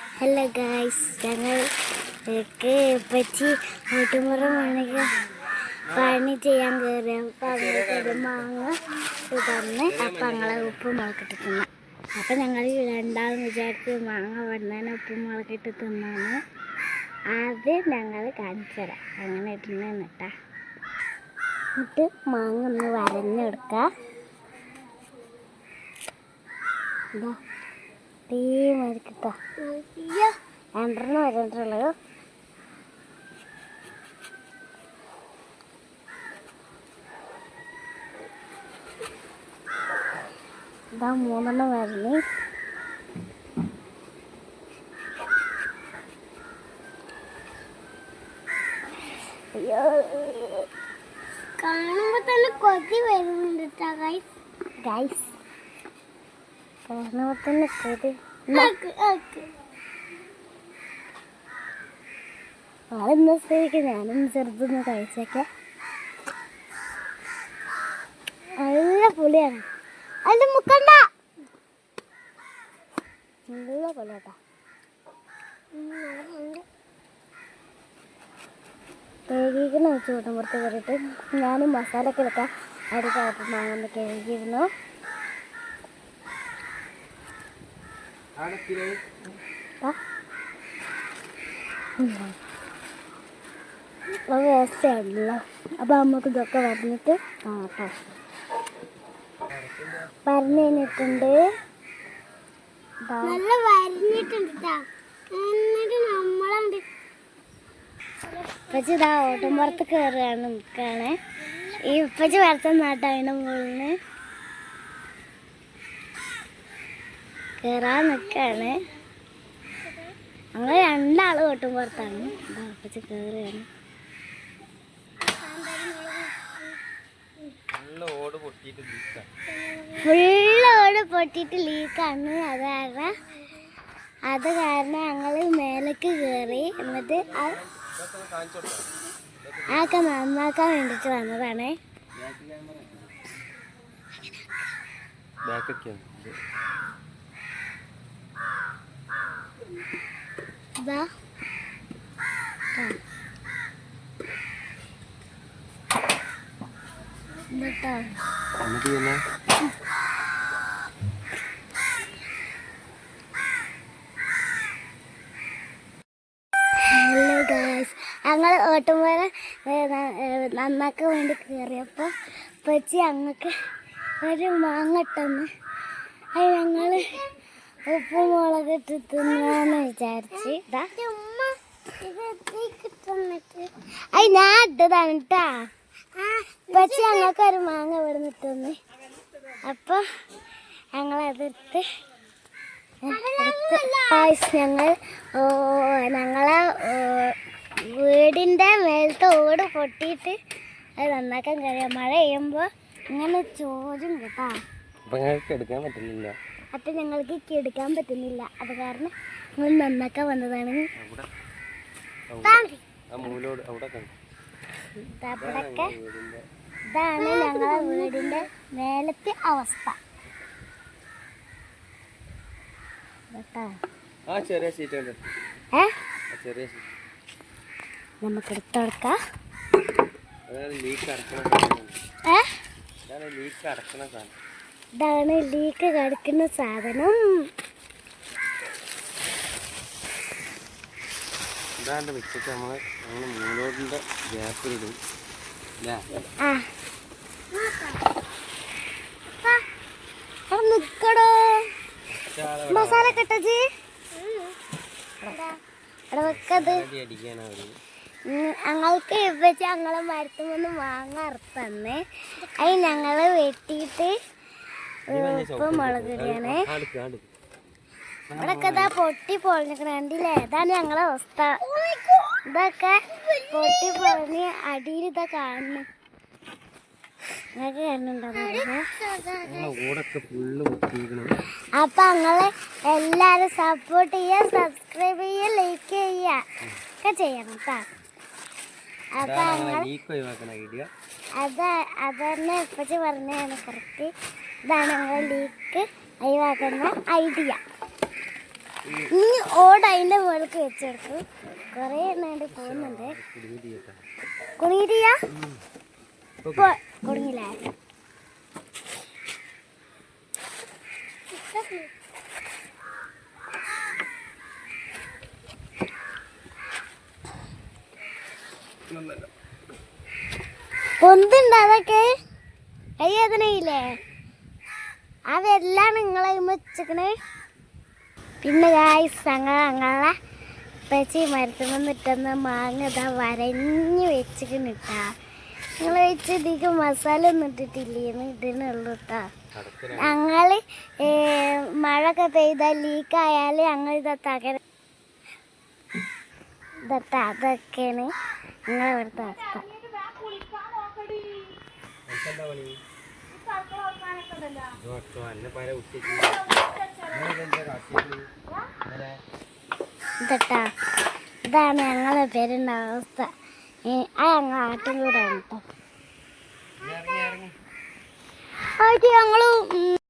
Hello guys ഞങ്ങൾ പറ്റി ഓട്ടുമുറ മണിക പണി ചെയ്യാൻ കയറി. അപ്പം മാങ്ങ തന്ന് അപ്പം ഞങ്ങളെ ഉപ്പ് മുളക്കിട്ട് തിന്നു അപ്പം ഞങ്ങൾ രണ്ടാളും വിചാരിച്ച് മാങ്ങ വന്നതിന് ഉപ്പ് മുളക്കിട്ട് തിന്നാണ്. അത് ഞങ്ങൾ കാണിച്ചു തരാം. അങ്ങനെ തിന്നിട്ടാ എന്നിട്ട് മാങ്ങ ഒന്ന് വരഞ്ഞെടുക്കാം. ഇതാ മാതിരി കിട്ടാ രണ്ടെണ്ണം ഇതാ മൂന്നെണ്ണം വരുന്നു. കാണുമ്പോ തന്നെ കൊതി വരുന്നുണ്ട് ഗൈസ് ഗൈസ് കൊതി ആളെന്ന സ്ഥിതിക്ക് ഞാനൊന്ന് ചെറുതൊന്ന് കഴിച്ചേക്കെ. നല്ല പുളിയാണ്. അതിൽ മുക്കണ്ട. നല്ല പുളിയാട്ടാ. കഴുകിക്കണ വെച്ച് കൂട്ടം പുറത്ത് കയറിയിട്ട് ഞാനും മസാല ഒക്കെ എടുക്കാം അടുത്ത മാങ്ങ കഴുകിയിരുന്നു വേസ്റ്റാണല്ലോ അപ്പം നമുക്ക് ഇതൊക്കെ വരഞ്ഞിട്ട് കാണട്ടോ വരഞ്ഞിട്ടുണ്ട് എന്നിട്ട് നമ്മളണ്ട് ഇപ്പച്ചി ഇതാ ഓട്ടംപുറത്ത് കയറുകയാണ് നിൽക്കുകയാണ് ഈ ഉപ്പച്ചി വരച്ച നാട്ടാണ് മുകളിന് കയറാൻ നിൽക്കാണ് ഞങ്ങൾ രണ്ടാളും ഓട്ടംപുറത്താണ് പുറത്താണ്. ഇപ്പച്ചി കയറുകയാണ് ഫുള്ള് ഓട് പൊട്ടിയിട്ട് ലീക്കാണ് അത് കാരണം അത് കാരണം ഞങ്ങൾ മേലേക്ക് കയറി എന്നിട്ട് ആ ഇതൊക്കെ കാണിച്ചു കൊടുക്കാം അതൊക്കെ നന്നാക്കാൻ വേണ്ടിയിട്ട് വന്നതാണ്. ബാക്കൊക്കെയാണ് ഇതാ. ഹലോ ഗായ്സ് ഞങ്ങൾ ഓട്ടുമ്പോൾ നന്നാക്കാൻ വേണ്ടി കയറിയപ്പോൾ പച്ചി ഞങ്ങൾക്ക് ഒരു മാങ്ങ ഇട്ടെന്ന്. അത് ഞങ്ങൾ ഉപ്പ് തിന്നാന്ന് വിചാരിച്ച്. അത് ഞാൻ ഇട്ടതാണ് കേട്ടാ പക്ഷെ ഞങ്ങൾക്ക് ഒരു മാങ്ങ ഇവിടെ നിട്ടുന്ന് അപ്പൊ ഞങ്ങളതെടുത്ത് ഞങ്ങൾ ഞങ്ങളെ വീടിന്റെ വീടിന്റെ മേലത്തെ ഓട് പൊട്ടിയിട്ട് അത് നന്നാക്കാൻ കഴിയാം. മഴ പെയ്യുമ്പോൾ ഇങ്ങനെ ചോദ്യം കേട്ടാ. എടുക്കാൻ പറ്റുന്നില്ല. അപ്പം ഞങ്ങൾക്ക് എടുക്കാൻ പറ്റുന്നില്ല. അത് കാരണം ഞങ്ങൾ നന്നാക്കാൻ വന്നതാണ്. ഇതാണ് ഞങ്ങളെ വീടിന്റെ മേലത്തെ അവസ്ഥ. കേട്ടാ ആ ചെറിയ സീറ്റ് ഉണ്ട് ഏ? ആ ചെറിയ സീറ്റ് നമുക്ക് എടുത്തോടുക്കാം അതാണ് ലീക്ക് അടക്കണ സാധനം. ഇതാണ് ലീക്ക് കടക്കുന്ന സാധനം. ഇതാണ്ട് വെച്ചിട്ട് ഗ്യാപ്പിലിടും. ആ. നിക്കടോ. മസാല കെട്ടജി വെക്കത്. ഞങ്ങൾക്ക് വെച്ച് ഞങ്ങളെ മരത്തുമെന്ന് മാങ്ങ അറുത്തന്ന്. അത് ഞങ്ങൾ വെട്ടിയിട്ട് ഉപ്പ് ഇവിടൊക്കെ ഇതാ പൊട്ടി പൊളിഞ്ഞിക്കണ കണ്ടില്ലേ? ഇതാണ് ഞങ്ങളെ അവസ്ഥ. ഇതൊക്കെ പൊട്ടി പൊളിഞ്ഞ് അടിയിൽ ഇതാ കാണുന്നു. അപ്പൊ ഞങ്ങൾ എല്ലാരും സപ്പോർട്ട് ചെയ്യുക സബ്സ്ക്രൈബ് ചെയ്യുക ലൈക്ക് ചെയ്യുക. ഒക്കെ ചെയ്യണം കേട്ടോ അപ്പൊ ഞങ്ങൾ അത് അതന്നെ ഇപ്പച്ചി പറഞ്ഞാണ് കറക്റ്റ് ഇതാണ് ഞങ്ങൾ ലീക്ക് ഒഴിവാക്കുന്ന ഐഡിയ ഇനി ഓട് അതിന്റെ മുകളിലേക്ക് വെച്ചെടുക്കും കുറേ എണ്ണാണ്ട് പോകുന്നുണ്ട്. കുടുങ്ങിയിട്ടില്ല കുടുങ്ങില്ലേ? പൊന്തുണ്ട് അതൊക്കെ? കൈ വേദനയില്ലേ? അതെല്ലാം നിങ്ങളെ വെച്ചിക്കണ്. പിന്നെ ഗായ്സ് ഞങ്ങൾ ഞങ്ങളെ പച്ചി മരത്തുമെന്നിട്ടെന്ന് മാങ്ങ ഇതാ വരഞ്ഞ് വെച്ചിക്കണ് കേട്ടാ നിങ്ങൾ വെച്ച് ഇതിക്ക് മസാല ഒന്നും ഇട്ടിട്ടില്ലേന്ന് ഇടണുള്ളൂ കേട്ടാ ഞങ്ങൾ മഴ ഒക്കെ പെയ്താൽ ലീക്കായാൽ ഞങ്ങൾ ഇതാ തകര ഇതട്ടാ അതൊക്കെയാണ് ഞങ്ങളെ ഇവിടുത്തെ അവസ്ഥ എന്താ പണി ഇതോ എന്നെ പല ഉച്ചയ്ക്ക് ഇതട്ടാ ഇതാണ് ഞങ്ങളെ പേരുടെ അവസ്ഥ. ഏ, ആ ഞങ്ങൾ ആട്ടും കൂടെ കേട്ടോ ഞങ്ങൾ